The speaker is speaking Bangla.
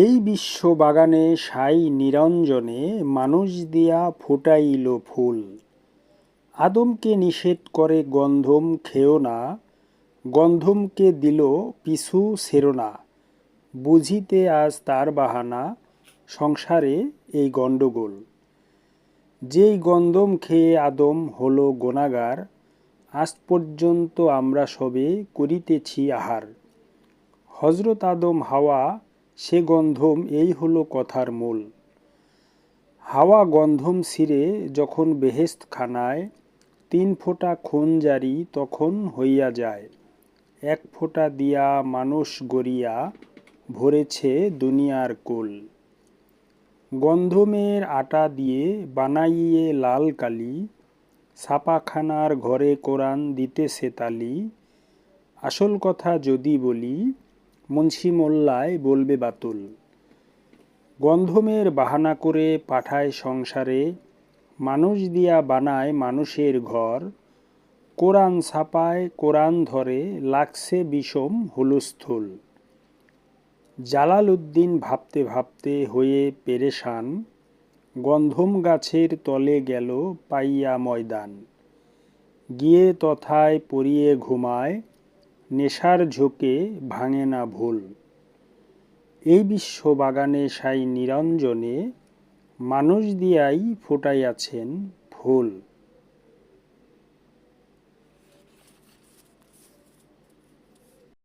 এই বিশ্ব বাগানে সাই নিরঞ্জনে মানুষ দিয়া ফুটাইল ফুল। আদমকে নিষেধ করে গন্ধম খেও না, গন্ধমকে দিল পিছু ছেড়ো না। বুঝিতে আজ তার বাহানা, সংসারে এই গণ্ডগোল। যেই গন্ধম খেয়ে আদম হলো গোনাগার, আজ পর্যন্ত আমরা সবে করিতেছি আহার। হজরত আদম হাওয়া সে গন্ধম এই হলো কথার মূল। হাওয়া গন্ধম ছিঁড়ে যখন বেহেস্ত খানায়, তিন ফোঁটা খুন জারি তখন হইয়া যায়। এক ফোঁটা দিয়া মানুষ গড়িয়া ভরেছে দুনিয়ার কোল। গন্ধমের আটা দিয়ে বানাইয়ে লাল কালি, ছাপাখানার ঘরে কোরআন দিতেছে তালি। আসল কথা যদি বলি মুন্সি মোল্লায় বলবে বাতুল। গন্ধমের বাহানা করে পাঠায় সংসারে, মানুষ দিয়া বানায় মানুষের ঘর। কোরআন ছাপায় কোরআন ধরে, লাগছে বিষম হুলস্থুল। জালাল উদ্দিন ভাবতে ভাবতে হয়ে পেরেশান, গন্ধম গাছের তলে গেল পাইয়া ময়দান। গিয়ে তথায় পরিয়ে ঘুমায় নেশার ঝোঁকে ভাঙে না ভুল। এই বিশ্ব বাগানে সাই নিরঞ্জনে মানুষ দিয়াই ফোটাইয়াছেন ফুল